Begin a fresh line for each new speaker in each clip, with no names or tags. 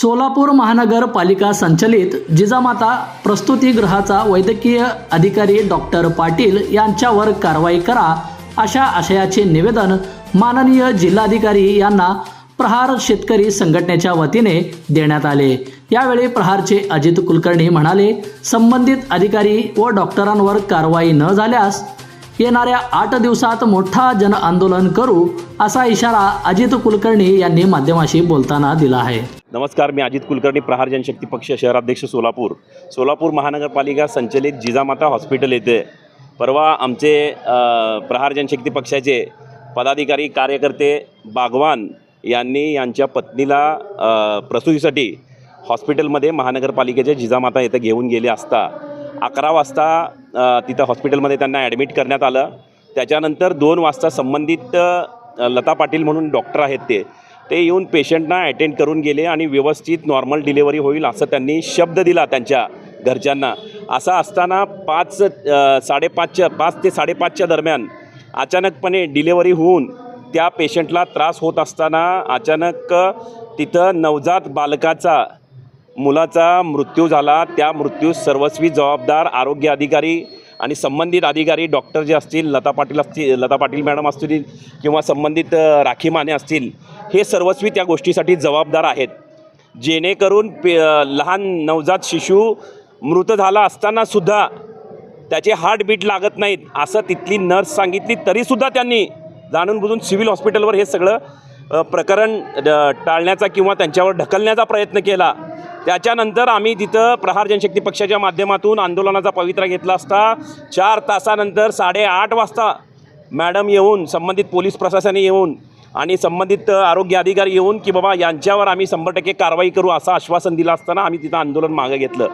सोलापूर महानगरपालिका संचलित जिजामाता प्रस्तुतीगृहाचा वैद्यकीय अधिकारी डॉक्टर पाटील यांच्यावर कारवाई करा अशा आशयाचे निवेदन माननीय जिल्हाधिकारी यांना प्रहार शेतकरी संघटनेच्या वतीने देण्यात आले. यावेळी प्रहारचे अजित कुलकर्णी म्हणाले संबंधित अधिकारी व डॉक्टरांवर कारवाई न झाल्यास येणाऱ्या आठ दिवसात मोठा जन आंदोलन करू असा इशारा अजित कुलकर्णी यांनी माध्यमाशी बोलताना दिला आहे.
नमस्कार मी अजित कुलकर्णी प्रहार जनशक्ती पक्ष शहराध्यक्ष सोलापूर. सोलापूर महानगरपालिका संचलित जिजामाता हॉस्पिटल येथे परवा आमचे प्रहार जनशक्ती पक्षाचे पदाधिकारी कार्यकर्ते बागवान यांनी यांच्या पत्नीला प्रसूतीसाठी हॉस्पिटलमध्ये महानगरपालिकेच्या जिजामाता येथे घेऊन गेले असता अकरा वाजता तिथं हॉस्पिटलमध्ये त्यांना ॲडमिट करण्यात आलं. त्याच्यानंतर दोन वाजता संबंधित लता पाटील म्हणून डॉक्टर आहेत ते. ते येऊन पेशंटना अटेंड करून गेले आणि व्यवस्थित नॉर्मल डिलेवरी होईल असं त्यांनी शब्द दिला त्यांच्या घरच्यांना. असं असताना पाच साडेपाचच्या पाच ते साडेपाचच्या दरम्यान अचानकपणे डिलेवरी होऊन त्या पेशंटला त्रास होत असताना अचानक तिथं नवजात बालकाचा मुलाचा मृत्यू झाला. त्या मृत्यू सर्वस्वी जबाबदार आरोग्य अधिकारी आणि संबंधित अधिकारी डॉक्टर जे असतील लता पाटील असतील लता पाटील मॅडम असतील किंवा संबंधित राखी माने असतील हे सर्वस्वी त्या गोष्टीसाठी जबाबदार आहेत. जेणेकरून पे लहान नवजात शिशू मृत झाला असतानासुद्धा त्याचे हार्टबीट लागत नाहीत असं तिथली नर्स सांगितली तरीसुद्धा त्यांनी जाणून बुजून सिव्हिल हॉस्पिटलवर हे सगळं प्रकरण ड- टाळण्याचा किंवा त्यांच्यावर ढकलण्याचा प्रयत्न केला. त्याच्यानंतर आम्ही तिथं प्रहार जनशक्ती पक्षाच्या माध्यमातून आंदोलनाचा पवित्रा घेतला असता. चार तासानंतर साडेआठ वाजता मॅडम येऊन संबंधित पोलीस प्रशासने येऊन आणि संबंधित आरोग्य अधिकारी येऊन की बाबा यांच्यावर आम्ही शंभर टक्के कारवाई करू असं आश्वासन दिलं असताना आम्ही तिथं आंदोलन मागं घेतलं.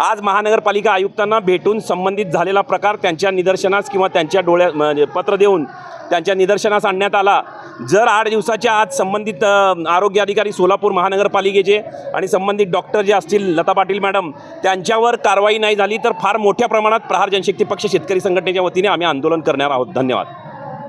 आज महानगरपालिका आयुक्तांना भेटून संबंधित झालेला प्रकार त्यांच्या निदर्शनास किंवा त्यांच्या डोळ्या म्हणजे पत्र देऊन त्यांच्या निदर्शनास आणण्यात आला. जर आठ दिवसाच्या आत संबंधित आरोग्य अधिकारी सोलापूर महानगरपालिकेचे आणि संबंधित डॉक्टर जे असतील लता पाटील मॅडम त्यांच्यावर कारवाई नाही झाली तर फार मोठ्या प्रमाणात प्रहार जनशक्ती पक्ष शेतकरी संघटनेच्या वतीने आम्ही आंदोलन करणार आहोत. धन्यवाद.